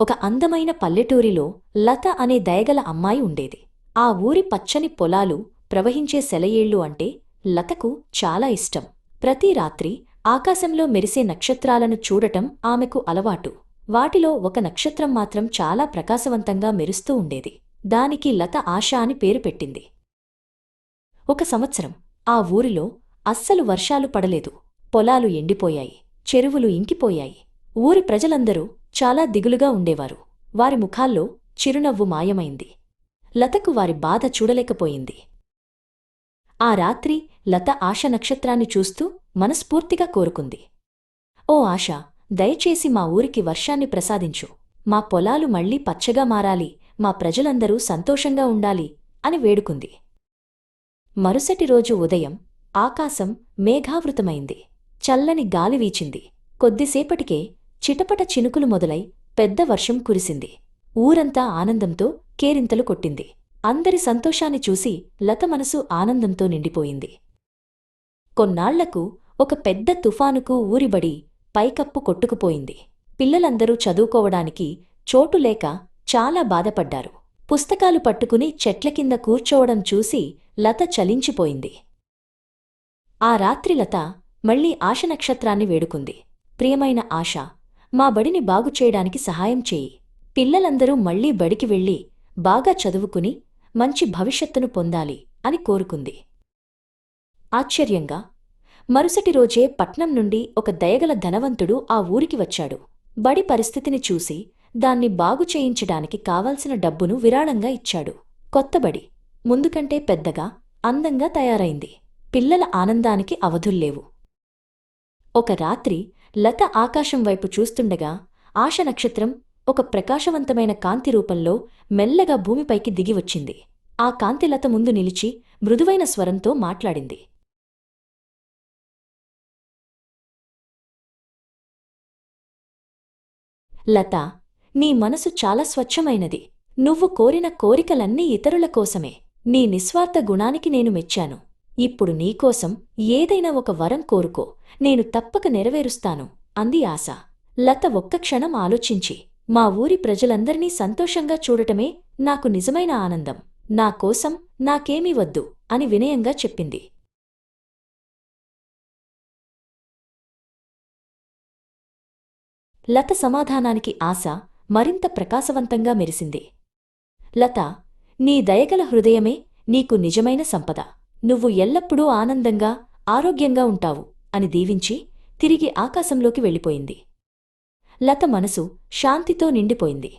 ఒక అందమైన పల్లెటూరిలో లత అనే దయగల అమ్మాయి ఉండేది. ఆ ఊరి పచ్చని పొలాలు ప్రవహించే సెలయేళ్ళు అంటే లతకు చాలా ఇష్టం. ప్రతి రాత్రి ఆకాశంలో మెరిసే నక్షత్రాలను చూడటం ఆమెకు అలవాటు. వాటిలో ఒక నక్షత్రం మాత్రం చాలా ప్రకాశవంతంగా మెరుస్తూ ఉండేది. దానికి లత ఆశ అని పేరు పెట్టింది. ఒక సంవత్సరం ఆ ఊరిలో అస్సలు వర్షాలు పడలేదు. పొలాలు ఎండిపోయాయి. చెరువులు ఇంకిపోయాయి. ఊరి ప్రజలందరూ చాలా దిగులుగా ఉండేవారు. వారి ముఖాల్లో చిరునవ్వు మాయమైంది. లతకు వారి బాధ చూడలేకపోయింది. ఆ రాత్రి లత ఆశ నక్షత్రాన్ని చూస్తూ మనస్ఫూర్తిగా కోరుకుంది. ఓ ఆశ దయచేసి మా ఊరికి వర్షాన్ని ప్రసాదించు. మా పొలాలు మళ్ళీ పచ్చగా మారాలి. మా ప్రజలందరూ సంతోషంగా ఉండాలి అని వేడుకుంది. మరుసటి రోజు ఉదయం ఆకాశం మేఘావృతమైంది. చల్లని గాలి వీచింది. కొద్దిసేపటికే చిటపట చినుకులు మొదలై పెద్ద వర్షం కురిసింది. ఊరంతా ఆనందంతో కేరింతలు కొట్టింది. అందరి సంతోషాన్ని చూసి లత మనసు ఆనందంతో నిండిపోయింది. కొన్నాళ్ళకు ఒక పెద్ద తుఫానుకు ఊరిబడి పైకప్పు కొట్టుకుపోయింది. పిల్లలందరూ చదువుకోవడానికి చోటు లేక చాలా బాధపడ్డారు. పుస్తకాలు పట్టుకుని చెట్ల కింద కూర్చోవడం చూసి లత చలించిపోయింది. ఆ రాత్రి లత మళ్ళీ ఆశనక్షత్రాన్ని వేడుకుంది. ప్రియమైన ఆశ మా బడిని బాగుచేయడానికి సహాయం చేయి. పిల్లలందరూ మళ్ళీ బడికి వెళ్ళి బాగా చదువుకుని మంచి భవిష్యత్తును పొందాలి అని కోరుకుంది. ఆశ్చర్యంగా మరుసటి రోజే పట్నం నుండి ఒక దయగల ధనవంతుడు ఆ ఊరికి వచ్చాడు. బడి పరిస్థితిని చూసి దాన్ని బాగు చేయించడానికి డబ్బును విరాళంగా ఇచ్చాడు. కొత్త బడి ముందుకంటే పెద్దగా అందంగా తయారైంది. పిల్లల ఆనందానికి అవధుల్లేవు. ఒక రాత్రి లత ఆకాశం వైపు చూస్తుండగా ఆశ నక్షత్రం ఒక ప్రకాశవంతమైన కాంతి రూపంలో మెల్లగా భూమిపైకి దిగివచ్చింది ఆ కాంతి లత ముందు నిలిచి మృదువైన స్వరంతో మాట్లాడింది. లత నీ మనసు చాలా స్వచ్ఛమైనది. నువ్వు కోరిన కోరికలన్నీ ఇతరుల కోసమే. నీ నిస్వార్థ గుణానికి నేను మెచ్చాను. ఇప్పుడు నీకోసం ఏదైనా ఒక వరం కోరుకో. నేను తప్పక నెరవేరుస్తాను అంది ఆశ. లత ఒక్క క్షణం ఆలోచించి మా ఊరి ప్రజలందర్నీ సంతోషంగా చూడటమే నాకు నిజమైన ఆనందం. నా కోసం నాకేమీ వద్దు అని వినయంగా చెప్పింది. లత సమాధానానికి ఆశ మరింత ప్రకాశవంతంగా మెరిసింది. లత నీ దయగల హృదయమే నీకు నిజమైన సంపద. నువ్వు ఎల్లప్పుడూ ఆనందంగా ఆరోగ్యంగా ఉంటావు అని దీవించి తిరిగి ఆకాశంలోకి వెళ్ళిపోయింది. లత మనసు శాంతితో నిండిపోయింది.